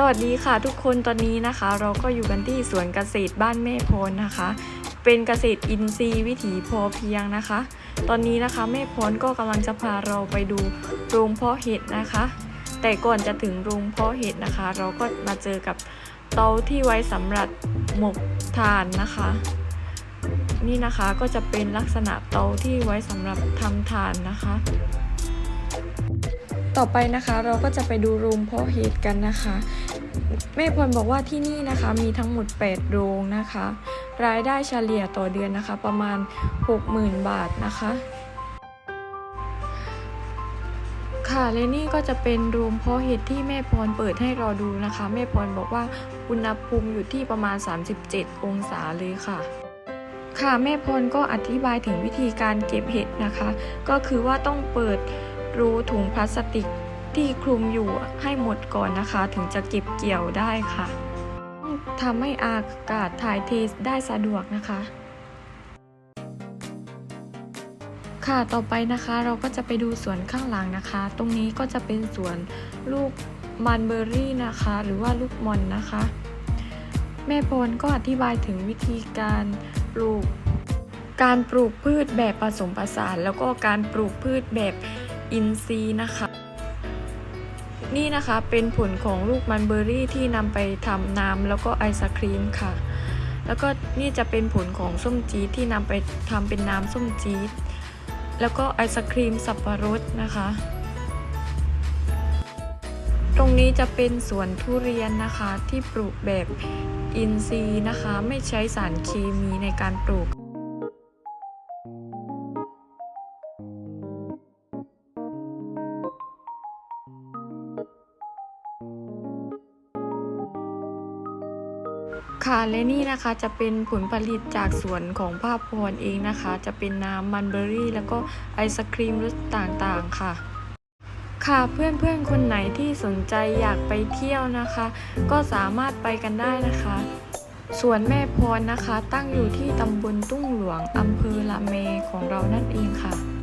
สวัสดีค่ะทุกคนตอนนี้นะคะ เราก็อยู่กันที่สวนเกษตรบ้านแม่พรนะคะ เป็นเกษตรอินทรีย์วิถีพอเพียงนะคะ ตอนนี้นะคะแม่พรก็กำลังจะพาเราไปดูโรงเพาะเห็ดนะคะ แต่ก่อนจะถึงโรงเพาะเห็ดนะคะ เราก็มาเจอกับเตาที่ไว้สำหรับหมกทานนะคะ นี่นะคะก็จะเป็นลักษณะเตาที่ไว้สำหรับทำทานนะคะ ต่อไปนะคะเราก็จะไปดูโรงเพาะเห็ดกันนะคะ แม่พรบอกว่าที่นี่นะคะมีทั้งหมด 8 โรงนะคะ รายได้เฉลี่ยต่อเดือนนะคะ ประมาณ 60,000 บาทนะคะ ค่ะและนี่ก็จะเป็นโรงเพาะเห็ดที่แม่พรเปิดให้เราดูนะคะ แม่พรบอกว่าอุณหภูมิอยู่ที่ประมาณ 37 องศาเลยค่ะค่ะแม่พรก็อธิบายถึงวิธีการเก็บเห็ดนะคะ ก็คือว่าต้องเปิด รูถุงพลาสติกที่คลุมอยู่ให้หมดก่อนนะคะ ถึงจะเก็บเกี่ยวได้ค่ะทำให้อากาศถ่ายเทได้สะดวกนะคะ ค่ะต่อไปนะคะเราก็จะไปดูสวนข้างหลังนะคะ ตรงนี้ก็จะเป็นสวนลูกมันเบอร์รี่นะคะ หรือว่าลูกมอนนะคะ แม่พรก็อธิบายถึงวิธีการปลูก การปลูกพืชแบบผสมผสาน แล้วก็การปลูกพืชแบบ อินทรีย์นะคะ นี่นะคะเป็นผลของลูกมันเบอร์รี่ที่นำไปทำน้ำแล้วก็ไอศครีมค่ะ แล้วก็นี่จะเป็นผลของส้มจี๊ดที่นำไปทำเป็นน้ำส้มจี๊ดแล้วก็ไอศครีมสับปะรดนะคะ ตรงนี้จะเป็นสวนทุเรียนนะคะที่ปลูกแบบอินทรีย์นะคะ ไม่ใช้สารเคมีในการปลูก ค่ะและนี่นะคะจะเป็นผลผลิตจากสวนของภาพพรเองนะคะ จะเป็นน้ำมันเบอร์รี่ แล้วก็ไอศครีมรสต่างๆค่ะ ค่ะเพื่อนๆคนไหนที่สนใจอยากไปเที่ยวนะคะ ก็สามารถไปกันได้นะคะสวนแม่พรนะคะ ตั้งอยู่ที่ตำบลตุ้งหลวงอำเภอละเมของเรานั่นเองค่ะ